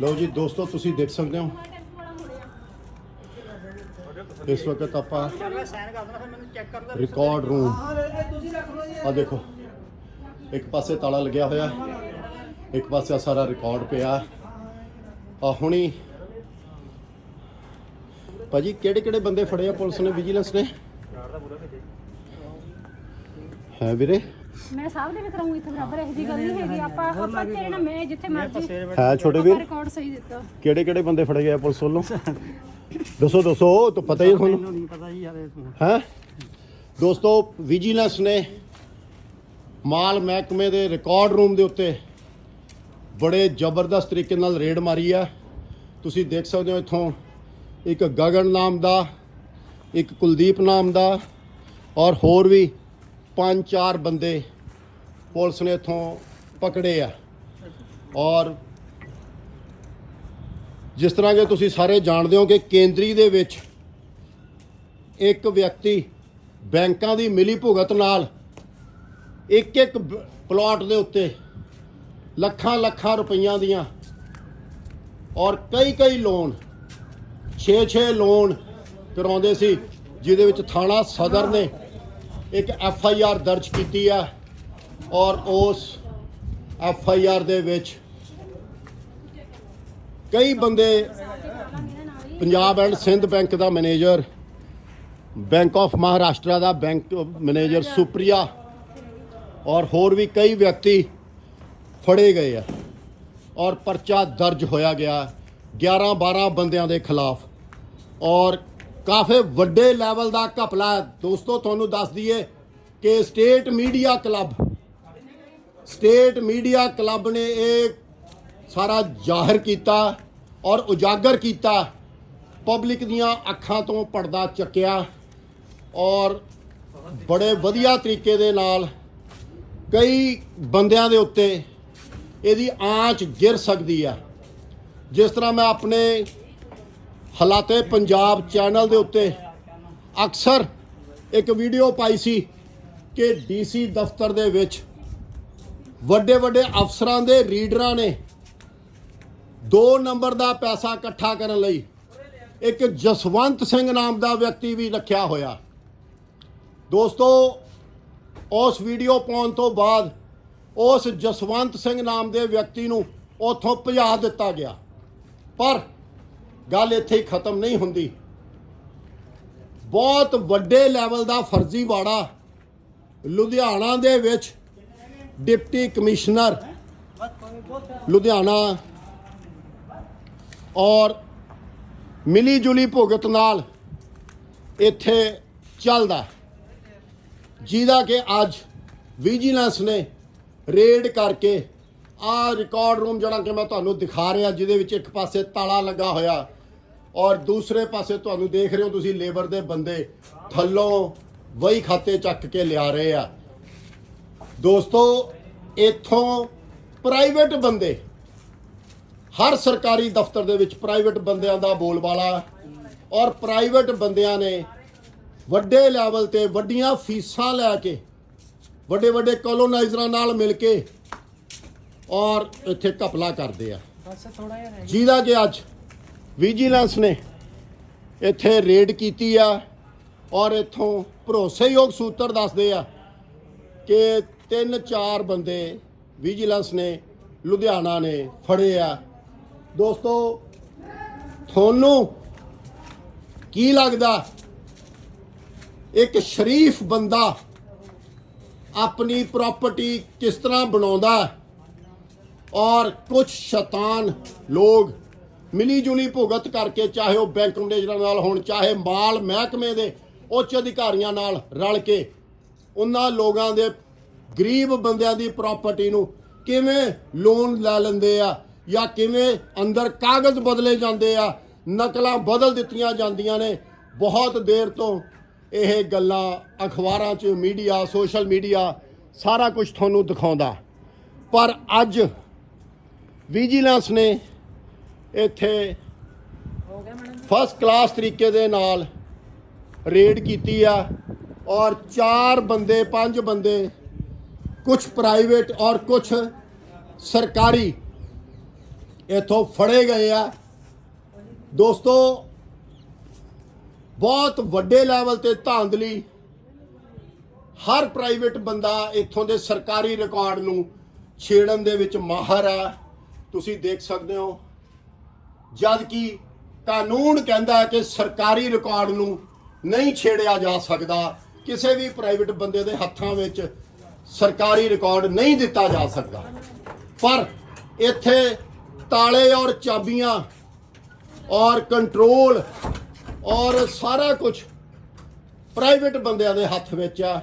ਲਓ ਜੀ ਦੋਸਤੋ ਤੁਸੀਂ ਦੇਖ ਸਕਦੇ ਹੋ। ਇਸ ਵਕਤ ਆਪਾਂ ਰਿਕਾਰਡ ਰੂਮ ਆ ਦੇਖੋ ਇੱਕ ਪਾਸੇ ਤਾਲਾ ਲੱਗਿਆ ਹੋਇਆ ਇੱਕ ਪਾਸੇ ਆਹ ਸਾਰਾ ਰਿਕਾਰਡ ਪਿਆ। ਆ ਹੁਣੀ ਭਾਜੀ ਕਿਹੜੇ ਕਿਹੜੇ ਬੰਦੇ ਫੜੇ ਆ ਪੁਲਿਸ ਨੇ ਵਿਜੀਲੈਂਸ ਨੇ? ਹੈ ਵੀਰੇ? ਮੈਂ ਸਭ ਦੇ ਵੀ ਕਰਾਂਗੀ ਇੱਥੇ ਬਰਾਬਰ ਇਹੋ ਜੀ ਗੱਲ ਨਹੀਂ ਹੈਗੀ। ਆਪਾਂ ਆਪਾਂ ਤੇਰੇ ਨਾਲ ਮੈਂ ਜਿੱਥੇ ਮਰਜ਼ੀ ਹੈ ਛੋਟੇ ਵੀਰ? ਰਿਕਾਰਡ ਸਹੀ ਦਿੱਤਾ। ਕਿਹੜੇ ਕਿਹੜੇ ਬੰਦੇ ਫੜੇ ਗਏ ਆ ਪੁਲਿਸ ਵੱਲੋਂ? ਦੱਸੋ ਦੱਸੋ ਤਾਂ ਪਤਾ ਹੀ ਤੁਹਾਨੂੰ। ਨਹੀਂ ਪਤਾ ਜੀ ਯਾਰ ਇਹ ਹੈ? ਦੋਸਤੋ ਵਿਜੀਲੈਂਸ ਨੇ ਮਾਲ ਮਹਿਕਮੇ ਦੇ ਰਿਕਾਰਡ ਰੂਮ ਦੇ ਉੱਤੇ ਬੜੇ ਜ਼ਬਰਦਸਤ ਤਰੀਕੇ ਨਾਲ ਰੇਡ ਮਾਰੀ ਆ। ਤੁਸੀਂ ਦੇਖ ਸਕਦੇ ਹੋ ਇੱਥੋਂ ਇੱਕ ਗਗਨ ਨਾਮ ਦਾ ਇੱਕ ਕੁਲਦੀਪ ਨਾਮ ਦਾ ਔਰ ਹੋਰ ਵੀ ਪੰਜ ਚਾਰ ਬੰਦੇ ਪੁਲਿਸ ਨੇ ਇੱਥੋਂ ਪਕੜੇ ਆ। ਔਰ ਜਿਸ ਤਰ੍ਹਾਂ ਕਿ ਤੁਸੀਂ ਸਾਰੇ ਜਾਣਦੇ ਹੋ ਕਿ ਕੇਂਦਰੀ ਦੇ ਵਿੱਚ ਇੱਕ ਵਿਅਕਤੀ ਬੈਂਕਾਂ ਦੀ ਮਿਲੀ ਭੁਗਤ ਨਾਲ ਇੱਕ ਇੱਕ ਪਲਾਟ ਦੇ ਉੱਤੇ ਲੱਖਾਂ ਲੱਖਾਂ ਰੁਪਈਆਂ ਦੀਆਂ ਔਰ ਕਈ ਕਈ ਲੋਨ 6-6 ਲੋਨ ਕਰਾਉਂਦੇ ਸੀ, ਜਿਹਦੇ ਵਿੱਚ ਥਾਣਾ ਸਦਰ ਨੇ ਇੱਕ ਐਫ ਆਈ ਆਰ ਦਰਜ ਕੀਤੀ ਆ। ਔਰ ਉਸ ਐਫ ਆਈ ਆਰ ਦੇ ਵਿੱਚ ਕਈ ਬੰਦੇ ਪੰਜਾਬ ਐਂਡ ਸਿੰਧ ਬੈਂਕ ਦਾ ਮੈਨੇਜਰ, ਬੈਂਕ ਆਫ ਮਹਾਰਾਸ਼ਟਰ ਦਾ ਬੈਂਕ ਮੈਨੇਜਰ ਸੁਪਰੀਆ ਔਰ ਹੋਰ ਵੀ ਕਈ ਵਿਅਕਤੀ ਫੜੇ ਗਏ ਆ ਔਰ ਪਰਚਾ ਦਰਜ ਹੋਇਆ ਗਿਆ 11 12 ਬੰਦਿਆਂ ਦੇ ਖਿਲਾਫ ਔਰ ਕਾਫੀ ਵੱਡੇ ਲੈਵਲ ਦਾ ਘਪਲਾ ਦੋਸਤੋ, ਤੁਹਾਨੂੰ ਦੱਸ ਦਈਏ ਕਿ state media club state media club ਨੇ ਇਹ ਸਾਰਾ ਜ਼ਾਹਿਰ ਕੀਤਾ ਔਰ ਉਜਾਗਰ ਕੀਤਾ। ਪਬਲਿਕ ਦੀਆਂ ਅੱਖਾਂ ਤੋਂ ਪਰਦਾ ਚੱਕਿਆ ਔਰ ਬੜੇ ਵਧੀਆ ਤਰੀਕੇ ਦੇ ਨਾਲ ਕਈ ਬੰਦਿਆਂ ਦੇ ਉੱਤੇ ਇਹਦੀ ਆਂਚ ਗਿਰ ਸਕਦੀ ਆ। ਜਿਸ ਤਰ੍ਹਾਂ ਮੈਂ ਆਪਣੇ ਹਾਲਾਤੇ ਪੰਜਾਬ ਚੈਨਲ ਦੇ ਉੱਤੇ ਅਕਸਰ ਇੱਕ ਵੀਡੀਓ ਪਾਈ ਸੀ ਕਿ ਡੀਸੀ ਦਫ਼ਤਰ ਦੇ ਵਿੱਚ ਵੱਡੇ ਵੱਡੇ ਅਫਸਰਾਂ ਦੇ ਰੀਡਰਾਂ ਨੇ 2 ਨੰਬਰ ਦਾ ਪੈਸਾ ਇਕੱਠਾ ਕਰਨ ਲਈ ਇੱਕ ਜਸਵੰਤ ਸਿੰਘ ਨਾਮ ਦਾ ਵਿਅਕਤੀ ਵੀ ਰੱਖਿਆ ਹੋਇਆ। ਦੋਸਤੋ, ਉਸ ਵੀਡੀਓ ਪਾਉਣ ਤੋਂ ਬਾਅਦ ਉਸ ਜਸਵੰਤ ਸਿੰਘ ਨਾਮ ਦੇ ਵਿਅਕਤੀ ਨੂੰ ਉੱਥੋਂ ਭਜਾ ਦਿੱਤਾ ਗਿਆ। ਪਰ ਗੱਲ ਇੱਥੇ ਹੀ ਖਤਮ ਨਹੀਂ ਹੁੰਦੀ। ਬਹੁਤ ਵੱਡੇ ਲੈਵਲ ਦਾ ਫਰਜ਼ੀਵਾੜਾ ਲੁਧਿਆਣਾ ਦੇ ਵਿੱਚ ਡਿਪਟੀ ਕਮਿਸ਼ਨਰ ਲੁਧਿਆਣਾ ਔਰ ਮਿਲੀ ਜੁਲੀ ਭੁਗਤ ਨਾਲ ਇੱਥੇ ਚੱਲਦਾ ਜਿਹਦਾ ਕਿ ਅੱਜ ਵਿਜੀਲੈਂਸ ਨੇ ਰੇਡ ਕਰਕੇ ਆ ਰਿਕਾਰਡ ਰੂਮ ਜਿਹੜਾ ਕਿ ਮੈਂ ਤੁਹਾਨੂੰ ਦਿਖਾ ਰਿਹਾ, ਜਿਹਦੇ ਵਿੱਚ ਇੱਕ ਪਾਸੇ ਤਾਲਾ ਲੱਗਾ ਹੋਇਆ ਔਰ ਦੂਸਰੇ ਪਾਸੇ ਤੁਹਾਨੂੰ ਦੇਖ ਰਹੇ ਹੋ ਤੁਸੀਂ ਲੇਬਰ ਦੇ ਬੰਦੇ ਥੱਲੋਂ ਵਹੀ ਖਾਤੇ ਚੱਕ ਕੇ ਲਿਆ ਰਹੇ ਆ। ਦੋਸਤੋ ਇੱਥੋਂ ਪ੍ਰਾਈਵੇਟ ਬੰਦੇ ਹਰ ਸਰਕਾਰੀ ਦਫ਼ਤਰ ਦੇ ਵਿੱਚ ਪ੍ਰਾਈਵੇਟ ਬੰਦਿਆਂ ਦਾ ਬੋਲਬਾਲਾ ਔਰ ਪ੍ਰਾਈਵੇਟ ਬੰਦਿਆਂ ਨੇ ਵੱਡੇ ਲੈਵਲ ਤੇ ਵੱਡੀਆਂ ਫੀਸਾਂ ਲੈ ਕੇ ਵੱਡੇ ਵੱਡੇ ਕਲੋਨਾਈਜ਼ਰਾਂ ਨਾਲ ਮਿਲ ਕੇ ਔਰ ਇੱਥੇ ਘਪਲਾ ਕਰਦੇ ਆ। ਜਿਹਦਾ ਕਿ ਅੱਜ ਵਿਜੀਲੈਂਸ ਨੇ ਇੱਥੇ ਰੇਡ ਕੀਤੀ ਆ ਔਰ ਇੱਥੋਂ ਭਰੋਸੇਯੋਗ ਸੂਤਰ ਦੱਸਦੇ ਆ ਕਿ ਤਿੰਨ ਚਾਰ ਬੰਦੇ ਵਿਜੀਲੈਂਸ ਨੇ, ਲੁਧਿਆਣਾ ਨੇ ਫੜੇ ਆ। ਦੋਸਤੋ, ਤੁਹਾਨੂੰ ਕੀ ਲੱਗਦਾ? ਇੱਕ ਸ਼ਰੀਫ ਬੰਦਾ ਆਪਣੀ ਪ੍ਰਾਪਰਟੀ ਕਿਸ ਤਰ੍ਹਾਂ ਬਣਾਉਂਦਾ? ਔਰ ਕੁਝ ਸ਼ੈਤਾਨ ਲੋਗ ਮਿਲੀ ਜੁਲੀ ਭੁਗਤ ਕਰਕੇ, ਚਾਹੇ ਉਹ ਬੈਂਕ ਮੈਨੇਜਰਾਂ ਨਾਲ ਹੋਣ, ਚਾਹੇ ਮਾਲ ਮਹਿਕਮੇ ਦੇ ਉੱਚ ਅਧਿਕਾਰੀਆਂ ਨਾਲ ਰਲ ਕੇ, ਉਹਨਾਂ ਲੋਕਾਂ ਦੇ ਗਰੀਬ ਬੰਦਿਆਂ ਦੀ ਪ੍ਰਾਪਰਟੀ ਨੂੰ ਕਿਵੇਂ ਲੋਨ ਲੈ ਲੈਂਦੇ ਆ ਜਾਂ ਕਿਵੇਂ ਅੰਦਰ ਕਾਗਜ਼ ਬਦਲੇ ਜਾਂਦੇ ਆ, ਨਕਲਾਂ ਬਦਲ ਦਿੱਤੀਆਂ ਜਾਂਦੀਆਂ ਨੇ, ਬਹੁਤ ਦੇਰ ਤੋਂ ਇਹ ਗੱਲਾਂ ਅਖਬਾਰਾਂ 'ਚ, ਮੀਡੀਆ ਸੋਸ਼ਲ ਮੀਡੀਆ ਸਾਰਾ ਕੁਝ ਤੁਹਾਨੂੰ ਦਿਖਾਉਂਦਾ। ਪਰ ਅੱਜ ਵਿਜੀਲੈਂਸ ਨੇ ਇੱਥੇ ਫਸਟ ਕਲਾਸ ਤਰੀਕੇ ਦੇ ਨਾਲ ਰੇਡ ਕੀਤੀ ਆ ਔਰ ਚਾਰ ਬੰਦੇ, ਪੰਜ ਬੰਦੇ ਕੁਝ ਪ੍ਰਾਈਵੇਟ ਔਰ ਕੁਝ ਸਰਕਾਰੀ ਇੱਥੋਂ ਫੜੇ ਗਏ ਆ ਦੋਸਤੋ ਬਹੁਤ ਵੱਡੇ ਲੈਵਲ ਤੇ ਧਾਂਦਲੀ ਹਰ ਪ੍ਰਾਈਵੇਟ ਬੰਦਾ ਇੱਥੋਂ ਦੇ ਸਰਕਾਰੀ ਰਿਕਾਰਡ ਨੂੰ ਛੇੜਨ ਦੇ ਵਿੱਚ ਮਾਹਰ ਆ ਤੁਸੀਂ ਦੇਖ ਸਕਦੇ ਹੋ ਜਦ ਕਿ ਕਾਨੂੰਨ ਕਹਿੰਦਾ ਕਿ ਸਰਕਾਰੀ ਰਿਕਾਰਡ ਨੂੰ ਨਹੀਂ ਛੇੜਿਆ ਜਾ ਸਕਦਾ ਕਿਸੇ ਵੀ ਪ੍ਰਾਈਵੇਟ ਬੰਦੇ ਦੇ ਹੱਥਾਂ ਵਿੱਚ ਸਰਕਾਰੀ ਰਿਕਾਰਡ ਨਹੀਂ ਦਿੱਤਾ ਜਾ ਸਕਦਾ। ਪਰ ਇੱਥੇ ਤਾਲੇ ਔਰ ਚਾਬੀਆਂ ਔਰ ਕੰਟਰੋਲ ਔਰ ਸਾਰਾ ਕੁਝ ਪ੍ਰਾਈਵੇਟ ਬੰਦਿਆਂ ਦੇ ਹੱਥ ਵਿੱਚ ਆ।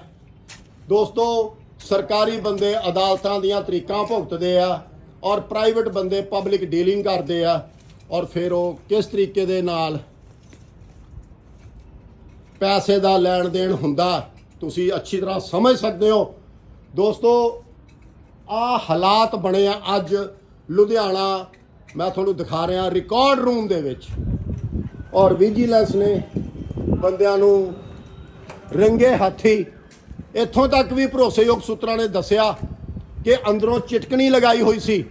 ਦੋਸਤੋ, ਸਰਕਾਰੀ ਬੰਦੇ ਅਦਾਲਤਾਂ ਦੀਆਂ ਤਰੀਕਾਂ ਭੁਗਤਦੇ ਆ ਔਰ ਪ੍ਰਾਈਵੇਟ ਬੰਦੇ ਪਬਲਿਕ ਡੀਲਿੰਗ ਕਰਦੇ ਆ ਔਰ ਫਿਰ ਉਹ ਕਿਸ ਤਰੀਕੇ ਦੇ ਨਾਲ ਪੈਸੇ ਦਾ ਲੈਣ ਦੇਣ ਹੁੰਦਾ, ਤੁਸੀਂ ਅੱਛੀ ਤਰ੍ਹਾਂ ਸਮਝ ਸਕਦੇ ਹੋ। ਦੋਸਤੋ ਆ ਹਾਲਾਤ ਬਣੇ ਆ ਅੱਜ ਲੁਧਿਆਣਾ। ਮੈਂ ਤੁਹਾਨੂੰ ਦਿਖਾ ਰਿਹਾ ਰਿਕਾਰਡ ਰੂਮ ਦੇ ਵਿੱਚ। ਔਰ ਵਿਜੀਲੈਂਸ ਨੇ ਬੰਦਿਆਂ ਨੂੰ ਰੰਗੇ ਹੱਥੀ। ਇੱਥੋਂ ਤੱਕ ਵੀ ਭਰੋਸੇਯੋਗ ਸੂਤਰਾਂ ਨੇ ਦੱਸਿਆ ਕਿ ਅੰਦਰੋਂ ਚਿਟਕਣੀ ਲਗਾਈ ਹੋਈ ਸੀ।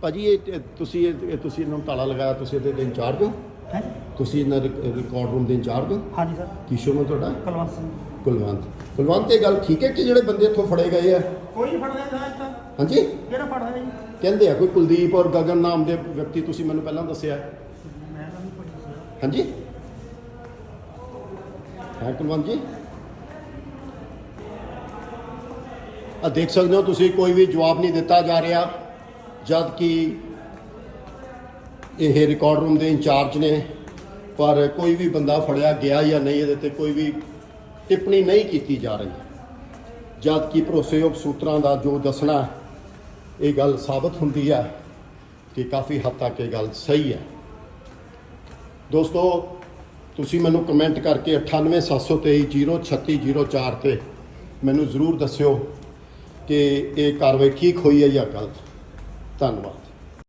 ਭਾਜੀ ਇਹ ਤੁਸੀਂ ਇਹ ਤੁਸੀਂ ਇਹਨਾਂ ਨੂੰ ਤਾਲਾ ਲਗਾਇਆ ਤੁਸੀਂ ਇਹਦੇ ਇੰਚਾਰਜ ਹੋ? ਹੈ? ਤੁਸੀਂ ਇਹਨਾਂ ਰਿਕਾਰਡ ਰੂਮ ਦੇ ਇੰਚਾਰਜ ਹੋ? ਹਾਂਜੀ ਸਰ। ਕੀ ਸ਼ੋਅ ਤੁਹਾਡਾ? ਕੁਲਵੰਤ ਸਿੰਘ। ਕੁਲਵੰਤ। ਕੁਲਵੰਤ ਇਹ ਗੱਲ ਠੀਕ ਹੈ ਕਿ ਜਿਹੜੇ ਬੰਦੇ ਇੱਥੋਂ ਫੜੇ ਗਏ ਆ? ਕੋਈ ਫੜਦਾ ਸਰ ਅੱਜ ਤੱਕ ਹਾਂਜੀ? ਕਿਹੜਾ ਫੜ ਹੋਇਆ ਜੀ? ਕਹਿੰਦੇ ਆ ਕੋਈ ਕੁਲਦੀਪ ਔਰ ਗਗਨ ਨਾਮ ਦੇ ਵਿਅਕਤੀ ਤੁਸੀਂ ਮੈਨੂੰ ਪਹਿਲਾਂ ਦੱਸਿਆ। ਮੈਂ ਤਾਂ ਨਹੀਂ ਪੁੱਛਿਆ। ਸਰ ਹਾਂਜੀ? ਹੈ ਕੁਲਵੰਤ ਜੀ? ਆ ਦੇਖ ਸਕਦੇ ਹੋ ਤੁਸੀਂ ਕੋਈ ਵੀ ਜਵਾਬ ਨਹੀਂ ਦਿੱਤਾ ਜਾ ਰਿਹਾ ਜਦ ਕਿ ਇਹ ਰਿਕਾਰਡ ਰੂਮ ਦੇ ਇੰਚਾਰਜ ਨੇ ਪਰ ਕੋਈ ਵੀ ਬੰਦਾ ਫੜਿਆ ਗਿਆ ਜਾਂ ਨਹੀਂ ਇਹਦੇ ਤੇ ਕੋਈ ਵੀ ਟਿੱਪਣੀ ਨਹੀਂ ਕੀਤੀ ਜਾ ਰਹੀ। ਜਦ ਕਿ ਭਰੋਸੇਯੋਗ ਸੂਤਰਾਂ ਦਾ ਜੋ ਦੱਸਣਾ ਇਹ ਗੱਲ ਸਾਬਤ ਹੁੰਦੀ ਹੈ ਕਿ ਕਾਫੀ ਹੱਦ ਤੱਕ ਇਹ ਗੱਲ ਸਹੀ ਹੈ। ਦੋਸਤੋ, ਤੁਸੀਂ ਮੈਨੂੰ ਕਮੈਂਟ ਕਰਕੇ 9873303604 ਤੇ ਮੈਨੂੰ ਜ਼ਰੂਰ ਦੱਸਿਓ ਕਿ ਇਹ ਕਾਰਵਾਈ ਠੀਕ ਹੋਈ ਹੈ ਜਾਂ ਗਲਤ। ਧੰਨਵਾਦ।